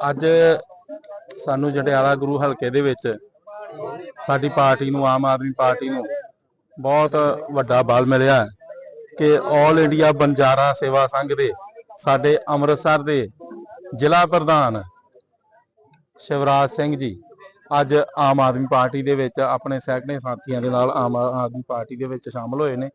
ਅੱਜ ਸਾਨੂੰ ਜਟਿਆਲਾ ਗੁਰੂ ਹਲਕੇ ਦੇ ਵਿੱਚ ਸਾਡੀ ਪਾਰਟੀ ਨੂੰ, ਆਮ ਆਦਮੀ ਪਾਰਟੀ ਨੂੰ ਬਹੁਤ ਵੱਡਾ ਬਲ ਮਿਲਿਆ ਕਿ 올 ਇੰਡੀਆ ਬੰਜਾਰਾ ਸੇਵਾ ਸੰਘ ਦੇ ਸਾਡੇ ਅੰਮ੍ਰਿਤਸਰ ਦੇ ਜ਼ਿਲ੍ਹਾ ਪ੍ਰਧਾਨ ਸ਼ਿਵਰਾਜ ਸਿੰਘ ਜੀ ਅੱਜ ਆਮ ਆਦਮੀ ਪਾਰਟੀ ਦੇ ਵਿੱਚ ਆਪਣੇ ਸੈਕਟਰੀ ਸਾਥੀਆਂ ਦੇ ਨਾਲ ਆਮ ਆਦਮੀ ਪਾਰਟੀ ਦੇ ਵਿੱਚ ਸ਼ਾਮਲ ਹੋਏ ਨੇ,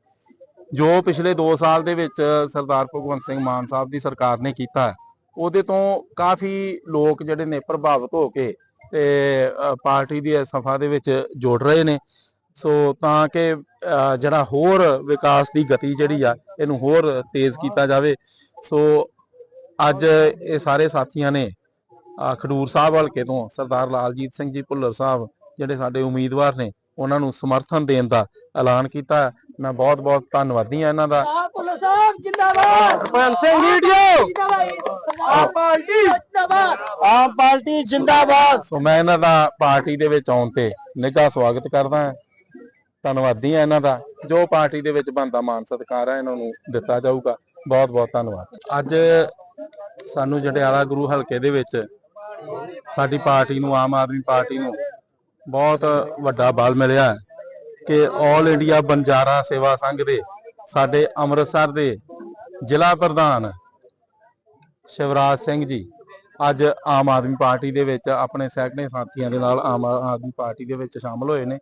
ਜੋ ਪਿਛਲੇ 2 ਸਾਲ ਦੇ ਵਿੱਚ ਸਰਦਾਰ ਭਗਵੰਤ ਸਿੰਘ ਮਾਨ ਸਾਹਿਬ ਦੀ ਸਰਕਾਰ ਨੇ ਕੀਤਾ ਉਹਦੇ ਤੋਂ ਕਾਫੀ ਲੋਕ ਜਿਹੜੇ ਨੇ ਪ੍ਰਭਾਵਿਤ ਹੋ ਕੇ ਤੇ ਪਾਰਟੀ ਦੀ ਸਫਾ ਦੇ ਵਿੱਚ ਜੁੜ ਰਹੇ ਨੇ। ਸੋ ਤਾਂ ਕਿ ਜਿਹੜਾ ਹੋਰ ਵਿਕਾਸ ਦੀ ਗਤੀ ਜਿਹੜੀ ਆ, ਇਹਨੂੰ ਹੋਰ ਤੇਜ਼ ਕੀਤਾ ਜਾਵੇ। ਸੋ ਅੱਜ ਇਹ ਸਾਰੇ ਸਾਥੀਆਂ ਨੇ ਖਡੂਰ ਸਾਹਿਬ ਹਲਕੇ ਤੋਂ ਸਰਦਾਰ ਲਾਲਜੀਤ ਸਿੰਘ ਜੀ ਭੁੱਲਰ ਸਾਹਿਬ ਜਿਹੜੇ ਸਾਡੇ ਉਮੀਦਵਾਰ ਨੇ, ਉਹਨਾਂ ਨੂੰ ਸਮਰਥਨ ਦੇਣ ਦਾ ਐਲਾਨ ਕੀਤਾ। ਮੈਂ ਬਹੁਤ ਬਹੁਤ ਧੰਨਵਾਦੀ ਹਾਂ ਇਹਨਾਂ ਦਾ। ਸਾਹਿਬ ਜਿੰਦਾਬਾਦ। ਸਰਪੰਚ ਸਿੰਘ ਵੀਡੀਓ। ਜਿੰਦਾਬਾਦ। ਆਮ ਪਾਰਟੀ। ਜਿੰਦਾਬਾਦ। ਆਮ ਪਾਰਟੀ ਜਿੰਦਾਬਾਦ। ਸੋ ਮੈਂ ਇਹਨਾਂ ਦਾ ਪਾਰਟੀ ਦੇ ਵਿੱਚ ਆਉਣ ਤੇ ਨਿੱਘਾ ਸਵਾਗਤ ਕਰਦਾ ਹਾਂ। ਧੰਨਵਾਦੀ ਹਾਂ ਇਹਨਾਂ ਦਾ। ਜੋ ਪਾਰਟੀ ਦੇ ਵਿੱਚ ਬੰਦਾ ਮਾਨ ਸਤਿਕਾਰ ਹੈ ਇਹਨਾਂ ਨੂੰ ਦਿੱਤਾ ਜਾਊਗਾ। ਬਹੁਤ ਬਹੁਤ ਧੰਨਵਾਦ। ਅੱਜ ਸਾਨੂੰ ਜਟਿਆਲਾ ਗੁਰੂ ਹਲਕੇ ਦੇ ਵਿੱਚ ਸਾਡੀ ਪਾਰਟੀ ਨੂੰ ਆਮ ਆਦਮੀ ਪਾਰਟੀ ਨੂੰ ਬਹੁਤ ਵੱਡਾ ਬਲ ਮਿਲਿਆ ਹੈ ਕਿ 올 ਇੰਡੀਆ ਬੰਜਾਰਾ ਸੇਵਾ ਸੰਘ ਦੇ ਸਾਡੇ ਅੰਮ੍ਰਿਤਸਰ ਦੇ ਜ਼ਿਲ੍ਹਾ ਪ੍ਰਧਾਨ ਸ਼ਿਵਰਾਜ ਸਿੰਘ ਜੀ ਅੱਜ ਆਮ ਆਦਮੀ ਪਾਰਟੀ ਦੇ ਵਿੱਚ ਆਪਣੇ ਸੈਕਟਰੀ ਸਾਥੀਆਂ ਦੇ ਨਾਲ ਆਮ ਆਦਮੀ ਪਾਰਟੀ ਦੇ ਵਿੱਚ ਸ਼ਾਮਲ ਹੋਏ ਨੇ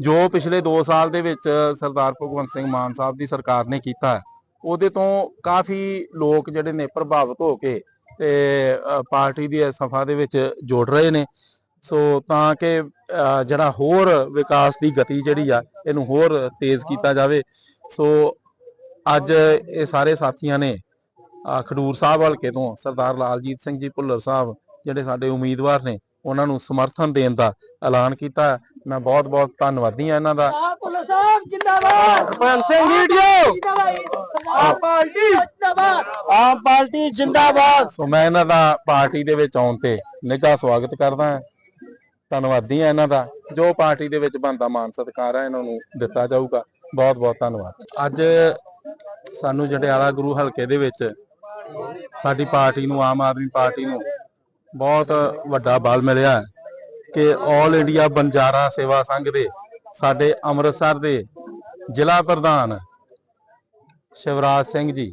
ਜੋ ਪਿਛਲੇ 2 ਸਾਲ ਦੇ ਵਿੱਚ ਸਰਦਾਰ ਭਗਵੰਤ ਸਿੰਘ ਮਾਨ ਸਾਹਿਬ ਦੀ ਸਰਕਾਰ ਨੇ ਕੀਤਾ। ਉਹਦੇ ਤੋਂ ਕਾਫੀ ਲੋਕ ਜਿਹੜੇ ਨੇ ਪ੍ਰਭਾਵਿਤ ਹੋ ਕੇ ਤੇ ਪਾਰਟੀ ਦੀ ਸਫਾ ਦੇ ਵਿੱਚ ਜੁੜ ਰਹੇ ਨੇ। ਸੋ ਤਾਂ ਕਿ ਅ, ਜਿਹੜਾ ਹੋਰ ਵਿਕਾਸ ਦੀ ਗਤੀ ਜਿਹੜੀ ਆ ਇਹਨੂੰ ਹੋਰ ਤੇਜ਼ ਕੀਤਾ ਜਾਵੇ। ਸੋ ਅੱਜ ਇਹ ਸਾਰੇ ਸਾਥੀਆਂ ਨੇ ਖਡੂਰ ਸਾਹਿਬ ਹਲਕੇ ਤੋਂ ਸਰਦਾਰ ਲਾਲਜੀਤ ਸਿੰਘ ਜੀ ਭੁੱਲਰ ਸਾਹਿਬ ਜਿਹੜੇ ਸਾਡੇ ਉਮੀਦਵਾਰ ਨੇ ਉਹਨਾਂ ਨੂੰ ਸਮਰਥਨ ਦੇਣ ਦਾ ਐਲਾਨ ਕੀਤਾ। ਮੈਂ ਬਹੁਤ ਬਹੁਤ ਧੰਨਵਾਦੀ ਹਾਂ ਇਹਨਾਂ ਦਾ। ਆਹ ਭੁੱਲਰ ਸਾਹਿਬ ਜਿੰਦਾਬਾਦ। ਸਰਪੰਚ ਸਿੰਘ ਵੀਡੀਓ। ਜਿੰਦਾਬਾਦ। ਆਮ ਪਾਰਟੀ। ਜਿੰਦਾਬਾਦ। ਆਮ ਪਾਰਟੀ ਜਿੰਦਾਬਾਦ। ਸੋ ਮੈਂ ਇਹਨਾਂ ਦਾ ਪਾਰਟੀ ਦੇ ਵਿੱਚ ਆਉਣ ਤੇ ਨਿੱਘਾ ਸਵਾਗਤ ਕਰਦਾ ਹਾਂ। ਧੰਨਵਾਦੀ ਹਾਂ ਇਹਨਾਂ ਦਾ। ਜੋ ਪਾਰਟੀ ਦੇ ਵਿੱਚ ਬੰਦਾ ਮਾਨ ਸਤਿਕਾਰ ਹੈ ਇਹਨਾਂ ਨੂੰ ਦਿੱਤਾ ਜਾਊਗਾ। ਬਹੁਤ ਬਹੁਤ ਧੰਨਵਾਦ। ਅੱਜ ਸਾਨੂੰ ਜਟਿਆਲਾ ਗੁਰੂ ਹਲਕੇ ਦੇ ਵਿੱਚ ਸਾਡੀ ਪਾਰਟੀ ਨੂੰ, ਆਮ ਆਦਮੀ ਪਾਰਟੀ ਨੂੰ ਬਹੁਤ ਵੱਡਾ ਬਲ ਮਿਲਿਆ ਕਿ 올 ਇੰਡੀਆ ਬੰਜਾਰਾ ਸੇਵਾ ਸੰਘ ਦੇ ਸਾਡੇ ਅੰਮ੍ਰਿਤਸਰ ਦੇ ਜ਼ਿਲ੍ਹਾ ਪ੍ਰਧਾਨ ਸ਼ਿਵਰਾਜ ਸਿੰਘ ਜੀ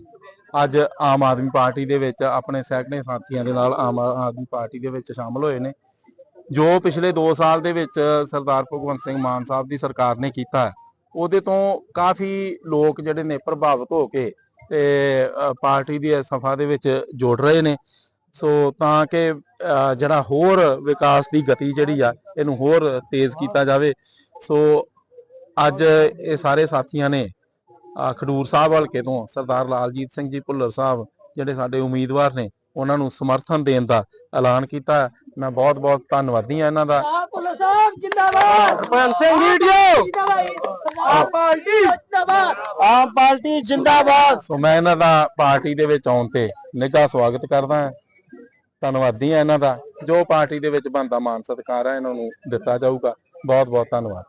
ਅੱਜ ਆਮ ਆਦਮੀ ਪਾਰਟੀ ਦੇ ਵਿੱਚ ਆਪਣੇ ਸੈਕਟਰੀ ਸਾਥੀਆਂ ਦੇ ਨਾਲ ਆਮ ਆਦਮੀ ਪਾਰਟੀ ਦੇ ਵਿੱਚ ਸ਼ਾਮਲ ਹੋਏ ਨੇ, ਜੋ ਪਿਛਲੇ 2 ਸਾਲ ਦੇ ਵਿੱਚ ਸਰਦਾਰ ਭਗਵੰਤ ਸਿੰਘ ਮਾਨ ਸਾਹਿਬ ਦੀ ਸਰਕਾਰ ਨੇ ਕੀਤਾ ਉਹਦੇ ਤੋਂ ਕਾਫੀ ਲੋਕ ਜਿਹੜੇ ਨੇ ਪ੍ਰਭਾਵਿਤ ਹੋ ਕੇ ਤੇ ਪਾਰਟੀ ਦੀ ਸਫਾ ਦੇ ਵਿੱਚ ਜੁੜ ਰਹੇ ਨੇ। ਸੋ ਤਾਂ ਕਿ ਜਿਹੜਾ ਹੋਰ ਵਿਕਾਸ ਦੀ ਗਤੀ ਜਿਹੜੀ ਆ, ਇਹਨੂੰ ਹੋਰ ਤੇਜ਼ ਕੀਤਾ ਜਾਵੇ। ਸੋ ਅੱਜ ਇਹ ਸਾਰੇ ਸਾਥੀਆਂ ਨੇ ਖਡੂਰ ਸਾਹਿਬ ਹਲਕੇ ਤੋਂ ਸਰਦਾਰ ਲਾਲਜੀਤ ਸਿੰਘ ਜੀ ਭੁੱਲਰ ਸਾਹਿਬ, ਜਿਹੜੇ ਸਾਡੇ ਉਮੀਦਵਾਰ ਨੇ ਉਹਨਾਂ ਨੂੰ ਸਮਰਥਨ ਦੇਣ ਦਾ ਐਲਾਨ ਕੀਤਾ। ਮੈਂ ਬਹੁਤ ਬਹੁਤ ਧੰਨਵਾਦੀ ਹਾਂ ਇਹਨਾਂ ਦਾ। ਆਹ ਭੁੱਲਰ ਸਾਹਿਬ ਜਿੰਦਾਬਾਦ ਸਰਪੰਚ ਸਿੰਘ ਵੀਡੀਓ ਜਿੰਦਾਬਾਦ ਆਮ ਪਾਰਟੀ! ਜਿੰਦਾਬਾਦ ਆਮ ਪਾਰਟੀ ਜਿੰਦਾਬਾਦ! ਸੋ ਮੈਂ ਇਹਨਾਂ ਦਾ ਪਾਰਟੀ ਦੇ ਵਿੱਚ ਆਉਣ ਤੇ ਨਿੱਘਾ ਸਵਾਗਤ ਕਰਦਾ ਹਾਂ। ਧੰਨਵਾਦੀ ਹਾਂ ਇਹਨਾਂ ਦਾ। ਜੋ ਪਾਰਟੀ ਦੇ ਵਿੱਚ ਬੰਦਾ ਮਾਨ ਸਤਿਕਾਰ ਹੈ ਇਹਨਾਂ ਨੂੰ ਦਿੱਤਾ ਜਾਊਗਾ। ਬਹੁਤ ਬਹੁਤ ਧੰਨਵਾਦ।